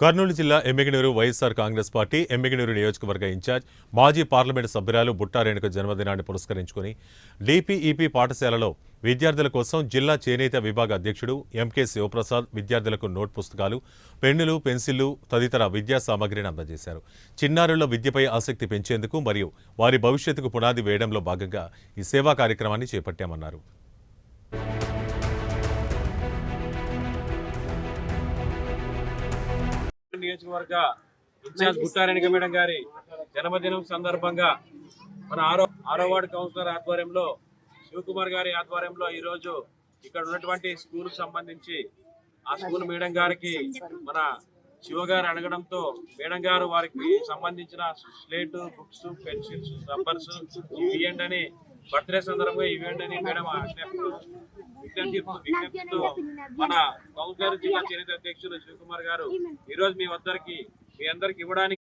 కర్నూలు జిల్లా Emmiganur YSR Congress party Emmiganur నియోజకవర్గ incharge మాజీ పార్లమెంటు సభ్యురాలు బుట్టారేణుక జన్మదినాన్ని పురస్కరించుకుని డిపిఈపి పాఠశాలలో విద్యార్థుల కోసం జిల్లా చేనేత విభాగ అధ్యక్షుడు ఎంకే శివప్రసాద్ విద్యార్థులకు నోట్ పుస్తకాలు పెన్నులు పెన్సిళ్ళు తదితర విద్యా సామగ్రిని అందజేశారు. చిన్నారుల విద్యపై ఆసక్తి పెంచేందుకు మరియు వారి భవిష్యత్తుకు పునాది వేయడంలో భాగంగా ఈ సేవా కార్యక్రమాన్ని చేపట్టామన్నారు. నియోజకవర్గ ఇన్ఛార్జ్ గుట్టారెణిక మేడం గారి జన్మదినం సందర్భంగా మన ఆరో ఆరో వార్డు కౌన్సిలర్ ఆధ్వర్యంలో శివకుమార్ గారి ఆధ్వర్యంలో ఈ రోజు ఇక్కడ ఉన్నటువంటి స్కూల్ సంబంధించి ఆ స్కూల్ మేడం గారికి మన శివ గారు అడగడంతో మేడం గారు వారికి సంబంధించిన స్లేట్ బుక్స్ పెన్సిల్స్ రబ్బర్స్ ఇవ్వండి అని బర్త్డే సందర్భంగా ఇవ్వండి అని మేడం విజ్ఞప్తి విజ్ఞప్తితో మన కౌన్సిలర్ జిల్లా చేనేత అధ్యక్షులు శివకుమార్ గారు ఈ రోజు మీ వద్దరికి మీ అందరికి ఇవ్వడానికి